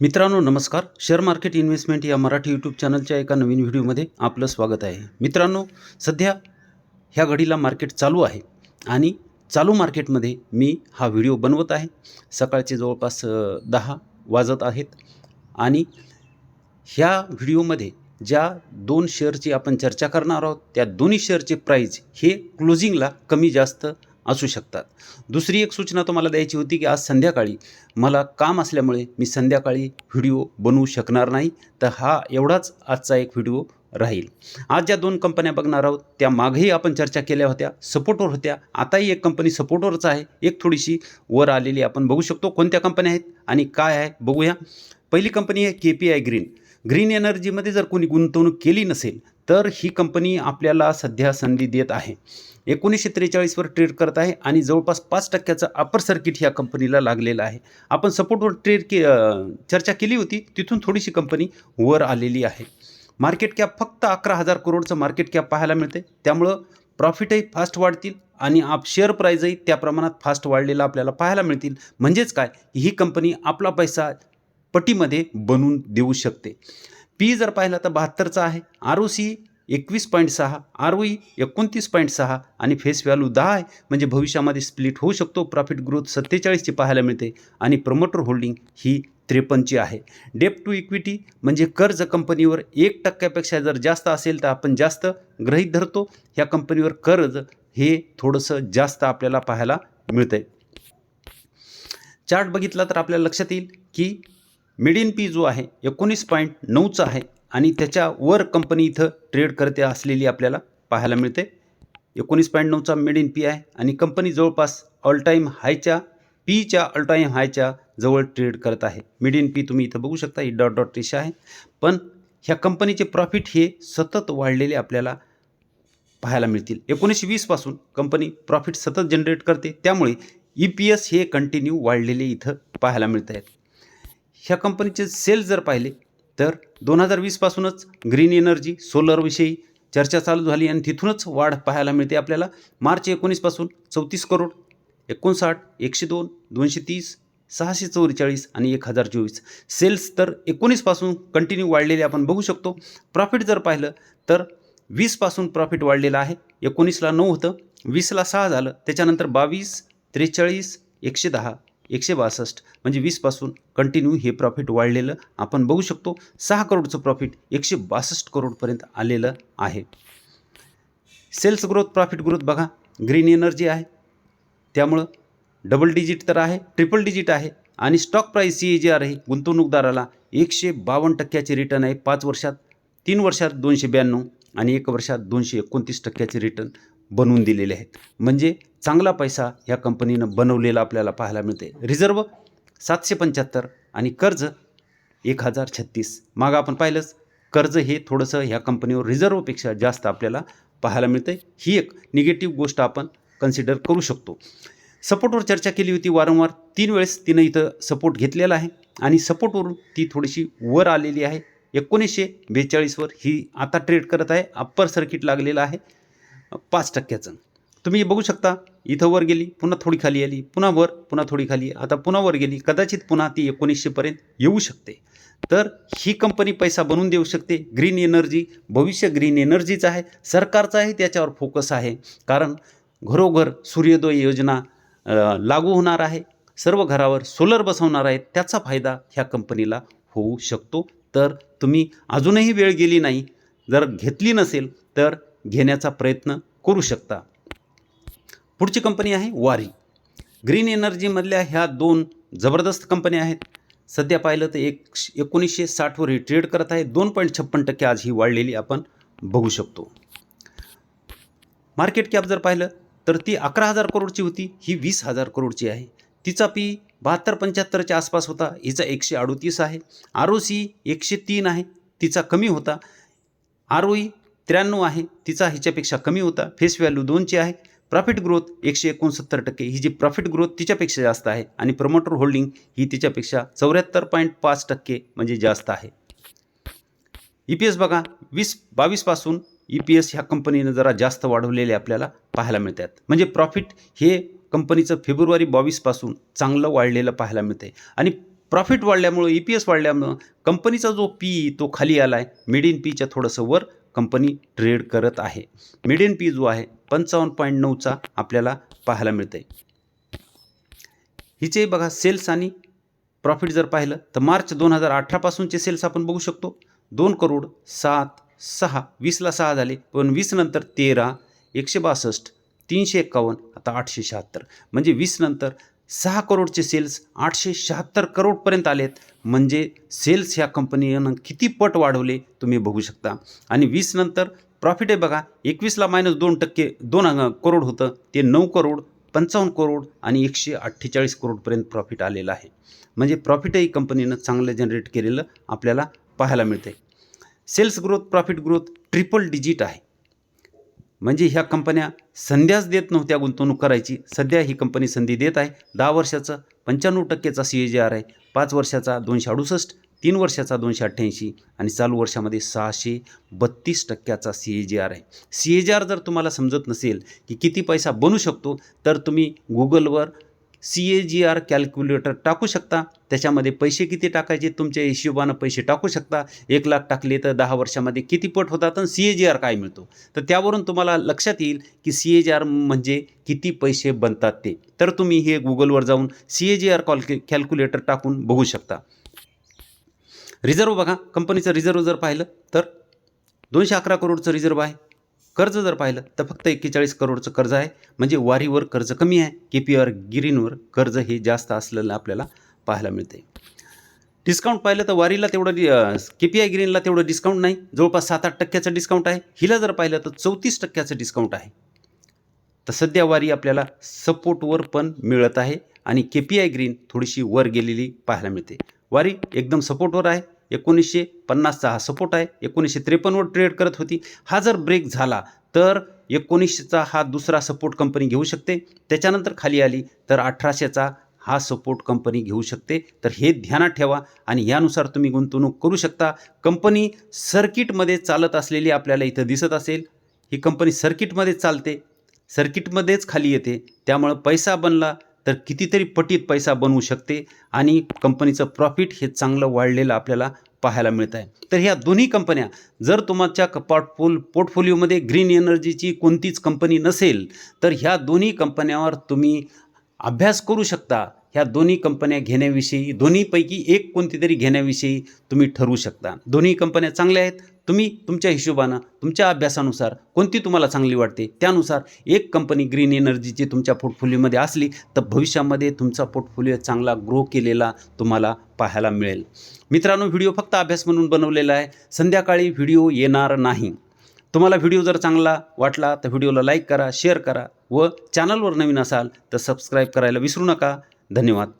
मित्रांनो नमस्कार. Share market investment या मराठी यूट्यूब चॅनलच्या एका नवीन व्हिडिओमध्ये आपलं स्वागत आहे. मित्रांनो सध्या ह्या घडीला मार्केट चालू आहे आणि चालू मार्केटमध्ये मी हा व्हिडिओ बनवत आहे. सकाळचे जवळपास दहा वाजत आहेत आणि ह्या व्हिडिओमध्ये ज्या दोन शेअरची आपण चर्चा करणार आहोत त्या दोन्ही शेअरचे प्राईज हे क्लोजिंगला कमी जास्त असू शकतात. दुसरी एक सूचना तुम्हाला द्यायची होती की आज संध्याकाळी मला काम असल्यामुळे मी संध्याकाळी व्हिडिओ बनवू शकणार नाही तर हा एवढाच आजचा एक व्हिडिओ राहील. आज ज्या दोन कंपन्या बघणार आहोत त्या मागेही आपण चर्चा केल्या होत्या सपोर्टवर होत्या. आताही एक कंपनी सपोर्टवरच आहे. एक थोडीशी वर आलेली आपण बघू शकतो कोणत्या कंपन्या आहेत आणि काय आहे बघूया. पहिली कंपनी आहे K P I green. Green एनर्जीमध्ये जर कोणी गुंतवणूक केली नसेल तर ही कंपनी आपल्याला सध्या संधी देत आहे. एकोणीसशे त्रेचाळीसवर ट्रेड करत आहे आणि जवळपास पाच टक्क्याचं अपर सर्किट ह्या कंपनीला लागलेलं आहे. आपण सपोर्टवर ट्रेड के चर्चा केली होती तिथून थोडीशी कंपनी वर आलेली आहे. मार्केट कॅप फक्त अकरा हजार करोडचं मार्केट कॅप पाहायला मिळते त्यामुळं प्रॉफिटही फास्ट वाढतील आणि आप शेअर प्राईजही त्या प्रमाणात फास्ट वाढलेला आपल्याला पाहायला मिळतील. म्हणजेच काय? ही कंपनी आपला पैसा पटीमध्ये बनवून देऊ शकते. पी जर पाहिला तर बहात्तरचा आहे. आर ओ सी एकवीस पॉईंट सहा आर ओ ई एकोणतीस पॉईंट सहा आणि फेस व्हॅल्यू दहा आहे. म्हणजे भविष्यामध्ये स्प्लिट होऊ शकतो प्रॉफिट ग्रोथ सत्तेचाळीसची पाहायला मिळते आणि प्रमोटर होल्डिंग ही त्रेपन्नची आहे. डेप टू इक्विटी म्हणजे कर्ज कंपनीवर एक टक्क्यापेक्षा जर जास्त असेल तर आपण जास्त ग्रहीत धरतो. ह्या कंपनीवर कर्ज हे थोडंसं जास्त आपल्याला पाहायला मिळतं चार्ट बघितला तर आपल्याला लक्षात येईल की मिडियन पी जो आहे एकोणीस पॉईंट नऊचा आहे. आणि त्याच्या वर कंपनी इथं ट्रेड करते असलेली आपल्याला पाहायला मिळते. एकोणीस पॉईंट नऊचा मेड इन पी आहे आणि कंपनी जवळपास ऑल टाईम हायच्या पीच्या ऑल टाईम हायच्या जवळ ट्रेड करत आहे. मिड इन पी तुम्ही इथं बघू शकता ही डॉट डॉट रेषा आहे. पण ह्या कंपनीचे प्रॉफिट हे सतत वाढलेले आपल्याला पाहायला मिळतील. एकोणीसशे वीसपासून कंपनी प्रॉफिट सतत जनरेट करते. त्यामुळे ई पी एस हे कंटिन्यू वाढलेले इथं पाहायला मिळत आहेत. ह्या कंपनीचे सेल जर पाहिले तर दोन हजार वीसपासूनच ग्रीन एनर्जी सोलरविषयी चर्चा चालू झाली आणि तिथूनच वाढ पाहायला मिळते आपल्याला. मार्च एकोणीसपासून चौतीस करोड एकोणसाठ एकशे दोन दोनशे तीस सहाशे चौवेचाळीस आणि एक हजार चोवीस. सेल्स तर एकोणीसपासून कंटिन्यू वाढलेले आपण बघू शकतो. प्रॉफिट जर पाहिलं तर वीसपासून प्रॉफिट वाढलेलं आहे. एकोणीसला नऊ होतं वीसला सहा झालं त्याच्यानंतर बावीस त्रेचाळीस एकशे दहा. एकशे बासष्ट म्हणजे वीसपासून कंटिन्यू हे प्रॉफिट वाढलेलं आपण बघू शकतो. सहा करोडचं प्रॉफिट एकशे बासष्ट करोडपर्यंत आलेलं आहे. सेल्स ग्रोथ प्रॉफिट ग्रोथ बघा. ग्रीन एनर्जी आहे. त्यामुळं डबल डिजिट तर आहे ट्रिपल डिजिट आहे. आणि stock price C A G R आहे गुंतवणूकदाराला एकशे बावन्न टक्क्याचे रिटर्न आहे. पाच वर्षात तीन वर्षात दोनशे ब्याण्णव आणि एक वर्षात दोनशे एकोणतीस टक्क्याचे रिटर्न बनवून दिलेले आहेत. म्हणजे चांगला पैसा ह्या कंपनीनं बनवलेला आपल्याला पाहायला मिळते रिझर्व सातशे पंच्याहत्तर आणि कर्ज एक हजार छत्तीस. मागं आपण पाहिलंच कर्ज हे थोडंसं ह्या कंपनीवर रिझर्वपेक्षा जास्त आपल्याला पाहायला मिळतं ही एक निगेटिव्ह गोष्ट आपण कन्सिडर करू शकतो. सपोर्टवर चर्चा केली होती वारंवार. तीन वेळेस तिनं इथं सपोर्ट घेतलेला आहे आणि सपोर्टवरून ती थोडीशी वर आलेली आहे. एकोणीसशे बेचाळीसवर ही आता ट्रेड करत आहे. अप्पर सर्किट लागलेलं आहे. पाच टक्क्याचं. तुम्ही बघू शकता इथं वर गेली पुन्हा थोडी खाली आली पुन्हा वर पुन्हा थोडी खाली आता पुन्हा वर गेली कदाचित पुन्हा ती एकोणीसशेपर्यंत येऊ शकते. तर ही कंपनी पैसा बनवून देऊ शकते ग्रीन एनर्जी भविष्य ग्रीन एनर्जीचं आहे सरकारचं आहे त्याच्यावर फोकस आहे. कारण घरोघर सूर्योदय योजना लागू होणार आहे सर्व घरावर सोलर बसवणार आहेत त्याचा फायदा ह्या कंपनीला होऊ शकतो. तर तुम्ही अजूनही वेळ गेली नाही जर घेतली नसेल तर घेण्याचा प्रयत्न करू शकता. पुढची कंपनी आहे वारी. ग्रीन एनर्जीमधल्या ह्या दोन जबरदस्त कंपन्या आहेत. सध्या पाहिलं तर एक एकोणीसशे साठवर ही ट्रेड करत आहे. दोन पॉईंट छप्पन टक्के आज ही वाढलेली आपण बघू शकतो. मार्केट कॅप जर पाहिलं तर ती अकरा हजार करोडची होती. ही वीस हजार करोडची आहे. तिचा पी बहात्तर पंच्याहत्तरच्या आसपास होता. हिचा एकशे अडोतीस आहे. आर ओ सी एकशे तीन आहे. तिचा कमी होता. आर ओ ई त्र्याण्णव आहे तिचा हिच्यापेक्षा कमी होता. फेस व्हॅल्यू दोनची आहे. प्रॉफिट ग्रोथ एकशे एकोणसत्तर टक्के. ही जी प्रॉफिट ग्रोथ तिच्यापेक्षा जास्त आहे. आणि प्रमोटर होल्डिंग ही तिच्यापेक्षा चौऱ्याहत्तर पॉईंट पाच टक्के म्हणजे जास्त आहे. ई पी एस बघा वीस बावीसपासून ई पी एस ह्या कंपनीनं जरा जास्त वाढवलेले आपल्याला पाहायला मिळतात. म्हणजे प्रॉफिट हे कंपनीचं फेब्रुवारी बावीसपासून चांगलं वाढलेलं पाहायला मिळते आणि प्रॉफिट वाढल्यामुळं ई पी एस वाढल्यामुळं कंपनीचा जो पी तो खाली आला आहे मिड इन पीच्या थोडंसं वर. कंपनी ट्रेड करत आहे. मिडियन पी जो आहे पंचावन्न पॉईंट नऊचा आपल्याला पाहायला मिळतं आहे हिचे बघा सेल्स आणि प्रॉफिट जर पाहिलं तर मार्च दोन हजार अठरापासूनचे सेल्स आपण बघू शकतो. दोन करोड सात सहा वीसला सहा झाले पण वीस नंतर तेरा एकशे बासष्ट तीनशे एक्कावन्न आता आठशे शहात्तर. म्हणजे वीस नंतर सहा करोडचे सेल्स आठशे शहात्तर करोडपर्यंत आलेत. म्हणजे सेल्स ह्या कंपनीनं किती पट वाढवले तुम्ही बघू शकता. आणि वीस नंतर प्रॉफिट आहे बघा एकवीसला मायनस दोन टक्के दोन करोड होतं. ते नऊ करोड पंचावन्न करोड आणि एकशे अठ्ठेचाळीस करोडपर्यंत प्रॉफिट आलेलं आहे. म्हणजे प्रॉफिटही कंपनीनं चांगलं जनरेट केलेलं आपल्याला पाहायला मिळते sales growth profit growth triple digit आहे. म्हणजे ह्या कंपन्या संध्याच देत नव्हत्या गुंतवणूक करायची. सध्या ही कंपनी संधी देत आहे. दहा वर्षाचं पंच्याण्णव टक्केचा सी ए जी आर आहे. पाच वर्षाचा दोनशे अडुसष्ट तीन वर्षाचा दोनशे अठ्ठ्याऐंशी आणि चालू वर्षामध्ये सहाशे बत्तीस टक्क्याचा सी ए जी आर आहे. सी ए जी आर जर तुम्हाला समजत नसेल की किती पैसा बनू शकतो तर तुम्ही गुगलवर C A G R calculator टाकू शकता. त्याच्यामध्ये पैसे किती टाकायचे? तुमच्या हिशोबानं पैसे टाकू शकता. एक लाख टाकले तर दहा वर्षामध्ये किती पट होतात आणि सी ए जी आर काय मिळतो? तर त्यावरून तुम्हाला लक्षात येईल की सी ए जी आर म्हणजे किती पैसे बनतात ते. तर तुम्ही हे गुगलवर जाऊन C A G R call calculator टाकून बघू शकता. रिझर्व बघा. कंपनीचं रिझर्व जर पाहिलं तर दोनशे अकरा करोडचं रिझर्व आहे. कर्ज जर पाहिलं तर फक्त एक्केचाळीस करोडचं कर्ज आहे. म्हणजे वारीवर कर्ज कमी आहे. के पी आर गिरींवर कर्ज हे जास्त असलेलं आपल्याला पाहायला मिळते डिस्काउंट पाहिलं तर वारीला तेवढं के पी आय ग्रीनला तेवढं डिस्काउंट नाही. जवळपास सात आठ टक्क्याचं डिस्काउंट आहे. हिला जर पाहिलं तर चौतीस टक्क्याचं डिस्काउंट आहे. तर सध्या वारी आपल्याला सपोर्टवर पण मिळत आहे. आणि के पी आय ग्रीन थोडीशी वर गेलेली पाहायला मिळते. वारी एकदम सपोर्टवर आहे. एकोणीसशे पन्नासचा हा सपोर्ट आहे. एकोणीसशे त्रेपन्नवर ट्रेड करत होती. हा जर ब्रेक झाला तर एकोणीसशेचा हा दुसरा सपोर्ट कंपनी घेऊ शकते. त्याच्यानंतर खाली आली तर अठराशेचा हा सपोर्ट कंपनी घेऊ शकते. तर हे ध्यानात ठेवा आणि यानुसार तुम्ही गुंतवणूक करू शकता. कंपनी सर्किटमध्ये चालत असलेली आपल्याला इथं दिसत असेल. ही कंपनी सर्किटमध्ये चालते. सर्किटमध्येच खाली येते. त्यामुळं पैसा बनला. तर कितीतरी पटीत पैसा बनवू शकते आणि कंपनीचं प्रॉफिट हे चांगलं वाढलेलं आपल्याला पाहायला मिळत आहे तर ह्या दोन्ही कंपन्या जर तुमच्या पोर्टफोल पोर्टफोलिओमध्ये ग्रीन एनर्जीची कोणतीच कंपनी नसेल तर ह्या दोन्ही कंपन्यावर तुम्ही अभ्यास करू शकता. ह्या दोन्ही कंपन्या घेण्याविषयी दोन्हीपैकी एक कोणती तरी घेण्याविषयी तुम्ही ठरवू शकता. दोन्ही कंपन्या चांगल्या आहेत तुम्ही तुमच्या हिशोबानं तुमच्या अभ्यासानुसार कोणती तुम्हाला चांगली वाटते त्यानुसार एक कंपनी ग्रीन एनर्जीची तुमच्या पोर्टफोलिओमध्ये असली तर भविष्यामध्ये तुमचा पोर्टफोलिओ चांगला ग्रो केलेला तुम्हाला पाहायला मिळेल. मित्रांनो व्हिडिओ फक्त अभ्यास म्हणून बनवलेला आहे. संध्याकाळी व्हिडिओ येणार नाही. तुम्हाला व्हिडिओ जर चांगला वाटला तर व्हिडिओला लाईक करा शेअर करा व चॅनलवर नवीन असाल तर सबस्क्राईब करायला विसरू नका. धन्यवाद.